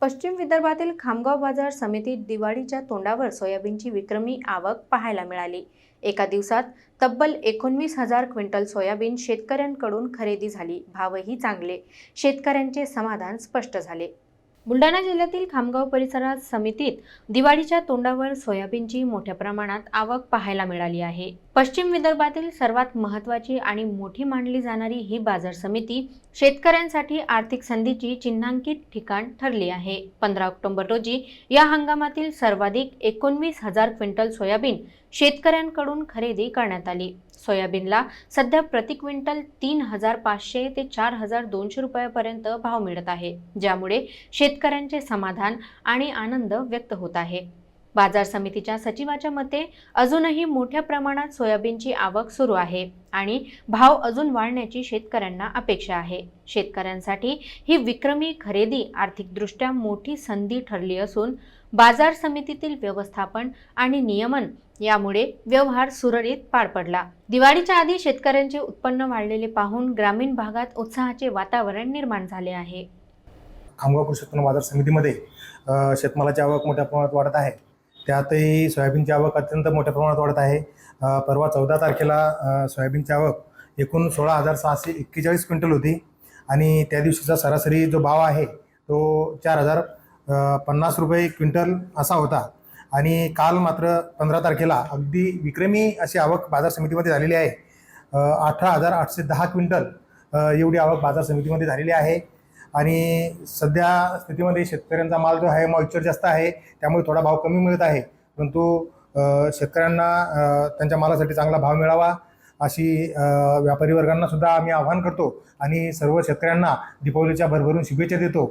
पश्चिम विदर्भातील खामगाव बाजार समितीत दिवाळीच्या तोंडावर सोयाबीनची विक्रमी आवक पाहायला मिळाली. एका दिवसात तब्बल एकोणवीस हजार क्विंटल सोयाबीन शेतकऱ्यांकडून खरेदी झाली. भावही चांगले. शेतकऱ्यांचे समाधान स्पष्ट झाले. बुलढाणा जिल्ह्यातील खामगाव परिसरात समितीत दिवाळीच्या तोंडावर सोयाबीनची मोठ्या प्रमाणात आवक पाहायला मिळाली आहे. पश्चिम विदर्भातील सर्वात महत्त्वाची आणि मोठी मानली जाणारी ही बाजार समिती शेतकऱ्यांसाठी आर्थिक संधीची चिन्हांकित ठिकाण ठरली आहे. पंधरा ऑक्टोबर रोजी या हंगामातील सर्वाधिक एकोणवीस हजार क्विंटल सोयाबीन शेतकऱ्यांकडून खरेदी करण्यात आली. सोयाबीनला सध्या प्रति क्विंटल तीन हजार पाचशे ते चार हजार दोनशे रुपयापर्यंत भाव मिळत आहे. ज्यामुळे शेत शेतकऱ्यांचे समाधान आणि आनंद व्यक्त होत आहे. बाजार समितीच्या सचिवाच्या मते अजूनही मोठ्या प्रमाणात सोयाबीनची आवक सुरू आहे आणि भाव अजून वाढण्याची शेतकऱ्यांना अपेक्षा आहे. शेतकऱ्यांसाठी ही विक्रमी खरेदी आर्थिकदृष्ट्या मोठी संधी ठरली असून बाजार समितीतील व्यवस्थापन आणि नियमन यामुळे व्यवहार सुरळीत पार पडला. दिवाळीच्या आधी शेतकऱ्यांचे उत्पन्न वाढलेले पाहून ग्रामीण भागात उत्साहाचे वातावरण निर्माण झाले आहे. खामगाव कृषी उत्पन्न बाजार समितीमध्ये शेतमालाची आवक मोठ्या प्रमाणात वाढत आहे. त्यातही सोयाबीनची आवक अत्यंत मोठ्या प्रमाणात वाढत आहे. परवा चौदा तारखेला सोयाबीनची आवक एकूण सोळा हजार सहाशे एक्केचाळीस क्विंटल होती आणि त्या दिवशीचा सरासरी जो भाव आहे तो चार हजार पन्नास रुपये क्विंटल असा होता. आणि काल मात्र पंधरा तारखेला अगदी विक्रमी अशी आवक बाजार समितीमध्ये झालेली आहे. अठरा हजार आठशे दहा क्विंटल एवढी आवक बाजार समितीमध्ये झालेली आहे. आणि सध्या स्थितीमध्ये शेतकऱ्यांचा माल जो आहे मॉइश्चर जास्त आहे त्यामुळे थोडा भाव कमी मिळत आहे. परंतु शेतकऱ्यांना त्यांच्या मालासाठी चांगला भाव मिळावा अशी व्यापारी वर्गांना सुद्धा आम्ही आवाहन करतो आणि सर्व शेतकऱ्यांना दीपावलीच्या भरभरून शुभेच्छा देतो.